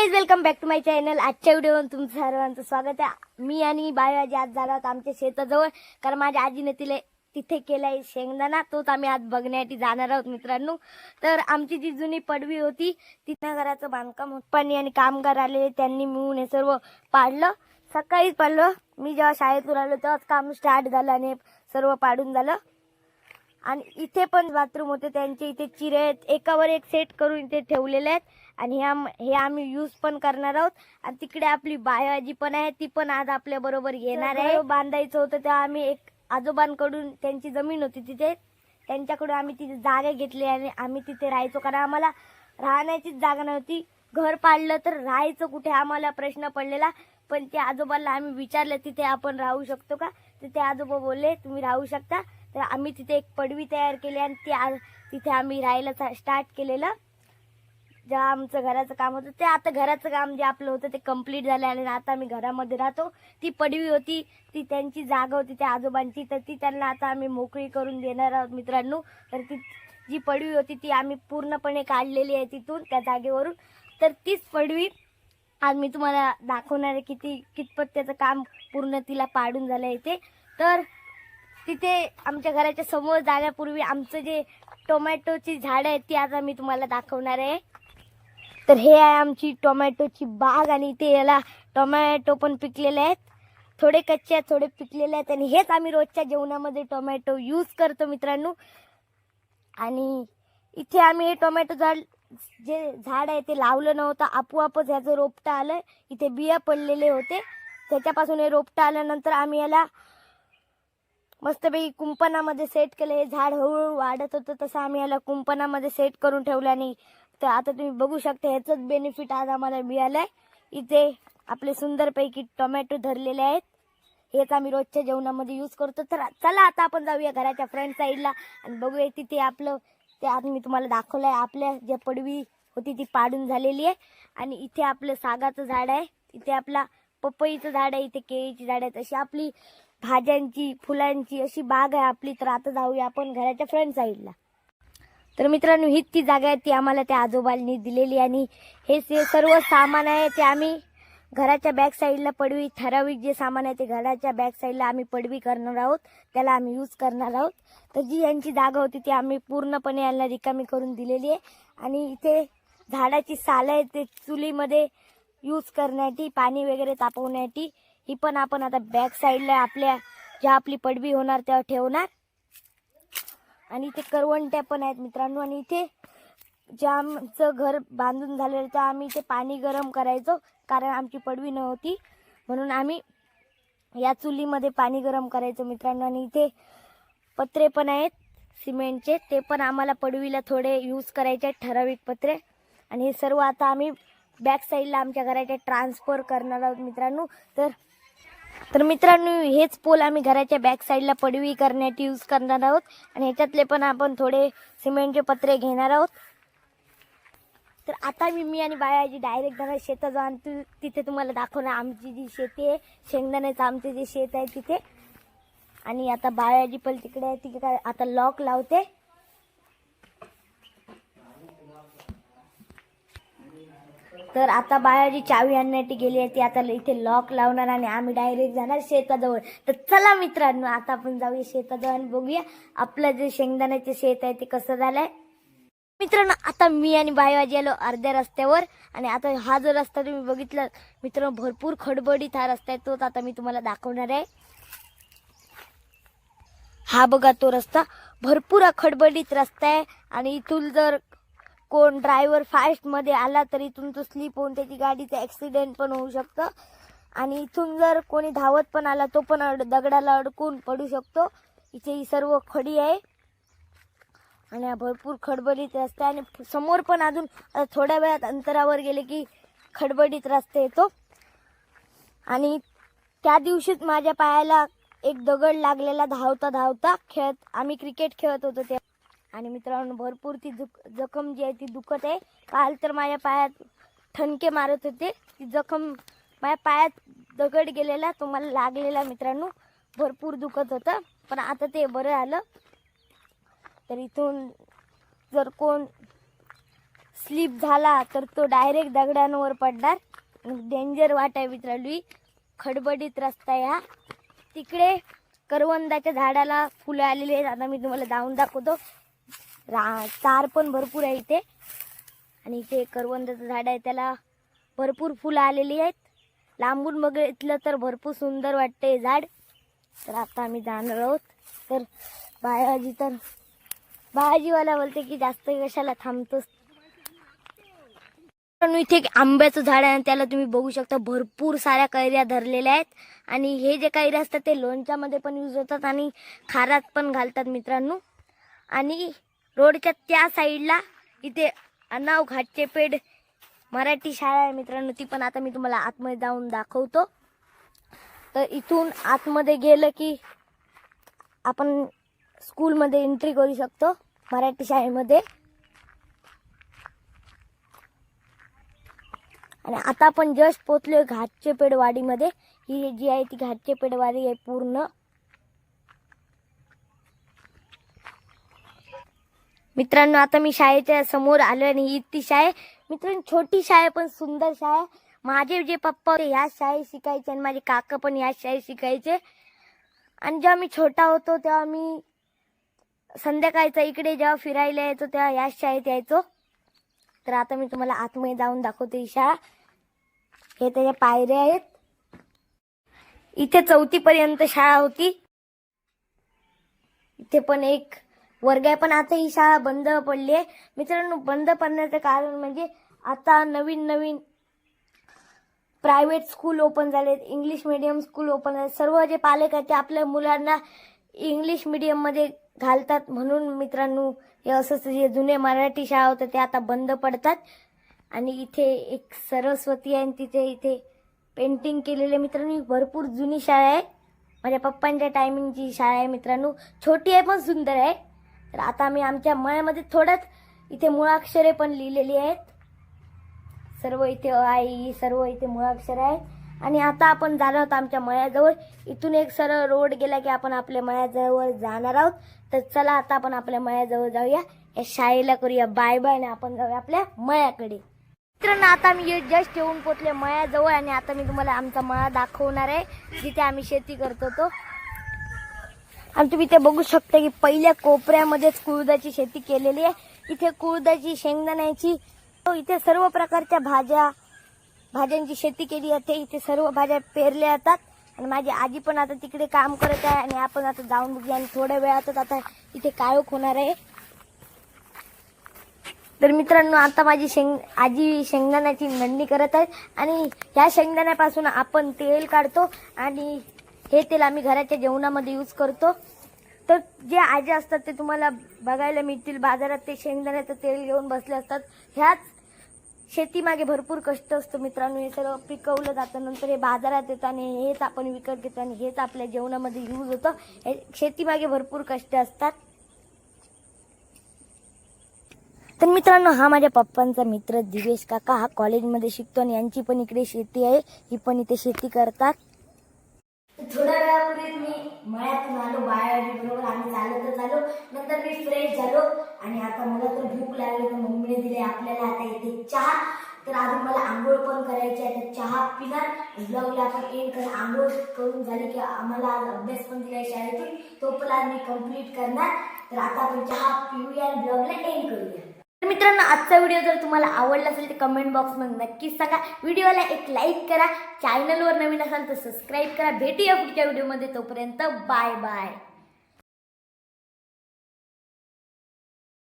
Guys welcome back to my channel आजच्या व्हिडिओवर तुमचं सर्वांचं स्वागत आहे. मी आणि बायोजी आज झाला आहोत आमच्या शेताजवळ. कारण माझ्या आजीने तिला तिथे केलाय शेंगदाणा. तोच आम्ही आज बघण्यासाठी जाणार आहोत मित्रांनो. तर आमची जी जुनी पडवी होती तिथं घराचं बांधकाम पाणी आणि कामगार आलेले त्यांनी मिळून हे सर्व पाडलं. सकाळीच पाडलं. मी जेव्हा शाळेतून आलो तेव्हाच काम स्टार्ट झालं आणि सर्व पाडून झालं. आणि इथे पण बाथरूम होते. त्यांचे इथे चिरे आहेत. एकावर एक सेट करून इथे ठेवलेले आहेत. आणि हे आम- हे आम्ही यूज पण करणार आहोत. आणि तिकडे आपली बायाजी पण आहे ती पण आज आपल्या बरोबर येणार आहे. बांधायचं होतं तेव्हा आम्ही एक आजोबांकडून त्यांची जमीन होती तिथे. त्यांच्याकडून आम्ही तिथे जागा घेतली आणि आम्ही तिथे राहायचो. कारण आम्हाला राहण्याचीच जागा नव्हती. घर पाडलं तर राहायचं कुठे आम्हाला प्रश्न पडलेला. पण त्या आजोबाला आम्ही विचारलं तिथे आपण राहू शकतो का? तर ते आजोबा बोलले तुम्ही राहू शकता. तर आम्ही तिथे एक पडवी तयार केली आणि ते तिथे आम्ही राहायला स्टार्ट केलेलं. जेव्हा आमचं घराचं काम होतं ते आता घराचं काम जे आपलं होतं ते कंप्लीट झालं आणि आता आम्ही घरामध्ये राहतो. ती पडवी होती ती त्यांची जागा होती त्या आजोबांची तर ती त्यांना आता आम्ही मोकळी करून देणार आहोत मित्रांनो. तर ती जी पडवी होती ती आम्ही पूर्णपणे काढलेली आहे तिथून त्या जागेवरून. तर तीच पडवी आज मी तुम्हाला दाखवणार आहे किती कितपत त्याचं काम पूर्ण तिला पाडून झालं आहे ते. तर तिथे आमच्या घराच्या समोर जाण्यापूर्वी आमचं जे टोमॅटोची झाडं आहेत ती आता मी तुम्हाला दाखवणार आहे. तर हे आहे आमची टोमॅटोची बाग आणि इथे याला टोमॅटो पण पिकलेले आहेत. थोडे कच्चे आहेत थोडे पिकलेले आहेत आणि हेच आम्ही रोजच्या जेवणामध्ये टोमॅटो यूज करतो मित्रांनो. आणि इथे आम्ही हे टोमॅटो झाड जे झाड आहे ते लावलं नव्हतं आपोआपच ह्याचं रोपटं आलं. इथे बिया पडलेले होते. त्याच्यापासून हे रोपटं आल्यानंतर आम्ही याला मस्तपैकी कुंपणामध्ये सेट केलं. हे झाड हळूहळू वाढत होतं तसं आम्ही याला कुंपणामध्ये सेट करून ठेवलं आणि तर आता तुम्ही बघू शकता ह्याचंच बेनिफिट आज आम्हाला मिळालंय. इथे आपले सुंदरपैकी टोमॅटो धरलेले आहेत. हेच आम्ही रोजच्या जेवणामध्ये यूज करतो. तर चला आता आपण जाऊया घराच्या फ्रंट साईडला आणि बघूया तिथे आपलं ते आज मी तुम्हाला दाखवलं आहे आपल्या जे पडवी होती ती पाडून झालेली आहे. आणि इथे आपलं सागाचं झाड आहे. इथे आपला पपईचं झाड आहे. इथे केळीची झाड आहेत. अशी आपली भाज्यांची फुलांची अशी बाग आहे आपली. तर आता जाऊया आपण घराच्या फ्रंट साईडला तर मित्रांनो हीच ती जागा आहे ती आम्हाला त्या आजोबांनी दिलेली आणि हे जे सर्व सामान आहे ते आम्ही घराच्या बॅक साईडला पडवी ठराविक जे सामान आहे ते घराच्या बॅक साईडला आम्ही पडवी करणार आहोत त्याला आम्ही यूज करणार आहोत. तर जी यांची जागा होती ती आम्ही पूर्णपणे यांना रिकामी करून दिलेली आहे. आणि इथे झाडाची साल आहे ते चुलीमध्ये यूज करण्यासाठी पाणी वगैरे तापवण्यासाठी ही पण आपण आता बॅक साईडला आपल्या ज्या आपली पडवी होणार तेव्हा ठेवणार. आणि इथे करवंट्या पण आहेत मित्रांनो. आणि इथे जे आमचं घर बांधून झालेलं तर आम्ही इथे पाणी गरम करायचो कारण आमची पडवी नव्हती. म्हणून आम्ही या चुलीमध्ये पाणी गरम करायचो मित्रांनो. आणि इथे पत्रे पण आहेत सिमेंटचे. ते पण आम्हाला पडवीला थोडे यूज करायचे आहेत ठराविक पत्रे. आणि हे सर्व आता आम्ही बॅक साईडला आमच्या घराच्या ट्रान्सफर करणार आहोत मित्रांनो. तर तर मित्रांनो हेच पोल आम्ही घराच्या बॅक साईडला पडवी करण्यासाठी यूज करणार आहोत. आणि ह्याच्यातले पण आपण थोडे सिमेंटचे पत्रे घेणार आहोत. तर आता मी मी आणि बाळाजी डायरेक्ट जाणार शेतात जाऊन तू तिथे तुम्हाला दाखवणार आमची जी शेती आहे. शेंगदाण्याचं आमचे जे शेत आहे तिथे. आणि आता बाळाजी पण तिकडे आहे तिकडे काय आता लॉक लावते. तर आता बाळाजी चावी आणण्यासाठी गेली आहे ती आता इथे लॉक लावणार आणि आम्ही डायरेक्ट जाणार शेताजवळ. तर चला मित्रांनो आता आपण जाऊया शेताजवळ आणि बघूया आपलं जे शेंगदाण्याचे शेत आहे ते कसं झालंय. मित्रांनो आता मी आणि बायवाजी आलो अर्ध्या रस्त्यावर आणि आता हा जो रस्ता तुम्ही बघितला मित्रांनो भरपूर खडबडीत हा रस्ता आहे तोच आता मी तुम्हाला दाखवणार आहे. हा बघा तो रस्ता भरपूर हा खडबडीत रस्ता आहे आणि इथून जर कोण ड्रायव्हर फास्टमध्ये आला तर इथून तो स्लिप होऊन त्याची गाडीचं ॲक्सिडेंट पण होऊ शकतं. आणि इथून जर कोणी धावत पण आला तो पण अड दगडाला अडकून पडू शकतो. इथे ही सर्व खडी आहे. आणि हा भरपूर खडबडीत रस्ता आहे. आणि समोर पण अजून थोड्या वेळात अंतरावर गेले की खडबडीत रस्ता येतो. आणि त्या दिवशीच माझ्या पायाला एक दगड लागलेला धावता धावता खेळत आम्ही क्रिकेट खेळत होतो त्या आणि मित्रांनो भरपूर ती दुख जखम जी आहे ती दुखत आहे. काल तर माझ्या पायात ठणके मारत होते. ती जखम माझ्या पायात दगड गेलेला तो मला लागलेला मित्रांनो. भरपूर दुखत होतं पण आता ते बरं आलं. तर इथून जर कोण स्लिप झाला तर तो डायरेक्ट दगडांवर पडणार. डेंजर वाट आहे मित्रांनो खडबडीत रस्ता आहे हा. तिकडे करवंदाच्या झाडाला फुलं आलेली आहेत. आता मी तुम्हाला जाऊन दाखवतो. रा चार पण भरपूर आहे इथे. आणि इथे करवंदाचं झाड आहे त्याला भरपूर फुलं आलेली आहेत. लांबून बघितलं तर भरपूर सुंदर वाटते झाड. तर आता आम्ही जाणार आहोत. तर बायाजी तर बायाजीवाला बोलते की जास्त कशाला थांबतोस? पण इथे एक आंब्याचं झाड आहे आणि त्याला तुम्ही बघू शकता भरपूर साऱ्या कैऱ्या धरलेल्या आहेत. आणि हे जे कैऱ्या असतात ते लोणच्यामध्ये पण यूज होतात आणि खारात पण घालतात मित्रांनो. आणि रोडच्या त्या साईडला इथे अनाव घाटचे पेड मराठी शाळा आहे मित्रांनो ती पण आता मी तुम्हाला आतमध्ये जाऊन दाखवतो. तर इथून आतमध्ये गेलं की आपण स्कूलमध्ये एंट्री करू शकतो मराठी शाळेमध्ये. आणि आता आपण जस्ट पोचलोय घाटचे पेडवाडीमध्ये. ही जी आहे ती घाटचे पेडवाडी आहे पूर्ण. मित्रांनो आता मी शाळेच्या समोर आलो आणि ही ती शाळा मित्रांनो छोटी शाळा आहे, पण सुंदर शाळा आहे. माझे जे पप्पा होते ह्याच शाळेत शिकायचे आणि माझे काका पण ह्याच शाळेत शिकायचे. आणि जेव्हा मी छोटा होतो तेव्हा मी संध्याकाळचा इकडे जेव्हा फिरायला यायचो तेव्हा ह्याच शाळेत यायचो. तर आता मी तुम्हाला आतमध्ये जाऊन दाखवते ही शाळा. हे त्याच्या पायऱ्या आहेत. इथे चौथी पर्यंत शाळा होती. इथे पण एक वर्ग आहे पण आता ही शाळा बंद पडली आहे मित्रांनो बंद पडण्याचं कारण म्हणजे आता नवीन नवीन प्रायव्हेट स्कूल ओपन झालेत इंग्लिश मिडियम स्कूल ओपन झाले सर्व जे पालक आहेत ते आपल्या मुलांना इंग्लिश मिडियममध्ये घालतात. म्हणून मित्रांनो हे असंच जे जुने मराठी शाळा होत्या ते आता बंद पडतात. आणि इथे एक सरस्वती आहे आणि तिथे इथे पेंटिंग केलेले मित्रांनो. भरपूर जुनी शाळा आहे. माझ्या पप्पांच्या टायमिंगची शाळा आहे मित्रांनो. छोटी आहे पण सुंदर आहे. तर आता मी आमच्या मळ्यामध्ये थोडंच इथे मुळाक्षरे पण लिहिलेली आहेत. सर्व इथे आई सर्व इथे मुळाक्षर आहेत. आणि आता आपण जाणार आहोत आमच्या मळ्याजवळ. इथून एक सरळ रोड गेला की आपण आपल्या मळ्याजवळ जाणार आहोत. तर चला आता आपण आपल्या मळ्याजवळ जाऊया. या शाळेला करूया. बाय बाय आणि आपण जाऊया आपल्या मळ्याकडे. मित्रांनो आता मी जस्ट येऊन पोचले मळ्याजवळ आणि आता मी तुम्हाला आमचा मळा दाखवणार आहे. जिथे आम्ही शेती करतो तो आणि तुम्ही ते बघू शकता की पहिल्या कोपऱ्यामध्येच कुळदाची शेती केलेली आहे. इथे कुळदाची शेंगदाण्याची इथे सर्व प्रकारच्या भाज्या भाज्यांची शेती केली जाते. इथे सर्व भाज्या पेरल्या जातात. आणि माझी आजी पण आता तिकडे काम करत आहे आणि आपण आता जाऊन बघूया. आणि थोड्या वेळातच आता इथे काळोख होणार आहे. तर मित्रांनो आता माझी शेंग आजी शेंगदाण्याची नंदी करत आहे आणि ह्या शेंगदाण्यापासून आपण तेल काढतो आणि हे तेल आम्ही घराच्या जेवणामध्ये यूज करतो. तर जे आजी असतात ते तुम्हाला बघायला मिळतील. बाजारात ते शेंगदाण्याचं तेल घेऊन बसले असतात. ह्याच शेतीमागे भरपूर कष्ट असतो मित्रांनो. हे सर्व पिकवलं जातं. नंतर हे बाजारात येतं आणि हेच आपण विकत घेतो आणि हेच आपल्या जेवणामध्ये यूज होतं. हे शेतीमागे भरपूर कष्ट असतात. तर मित्रांनो हा माझ्या पप्पांचा मित्र दिवेश काका. हा कॉलेजमध्ये शिकतो आणि यांची पण इकडे शेती आहे. ही पण इथे शेती करतात. थोड्या वेळापूर्वी मी मळ्यातून आलो बाळाजी बरोबर आम्ही चालतच आलो. नंतर मी फ्रेश झालो आणि आता मला तर भूक लागली तर मम्मीने दिले आपल्याला आता इथे चहा. तर अजून मला आंघोळ पण करायची आहे तर चहा पिणार. ब्लॉगला आपण एंड कर आंघोळ करून झाली की आम्हाला आज अभ्यास पण दिला शाळेतून. तो पण आज मी कंप्लीट करणार. तर आता आपण चहा पिऊया आणि ब्लॉगला एंड करूया. तर मित्रांनो आजचा व्हिडिओ जर तुम्हाला आवडला असेल तर कमेंट बॉक्समध्ये नक्कीच सांगा. व्हिडिओला एक लाईक करा. चॅनलवर नवीन असाल तर सबस्क्राईब करा. भेटूया पुढच्या व्हिडिओमध्ये तोपर्यंत बाय बाय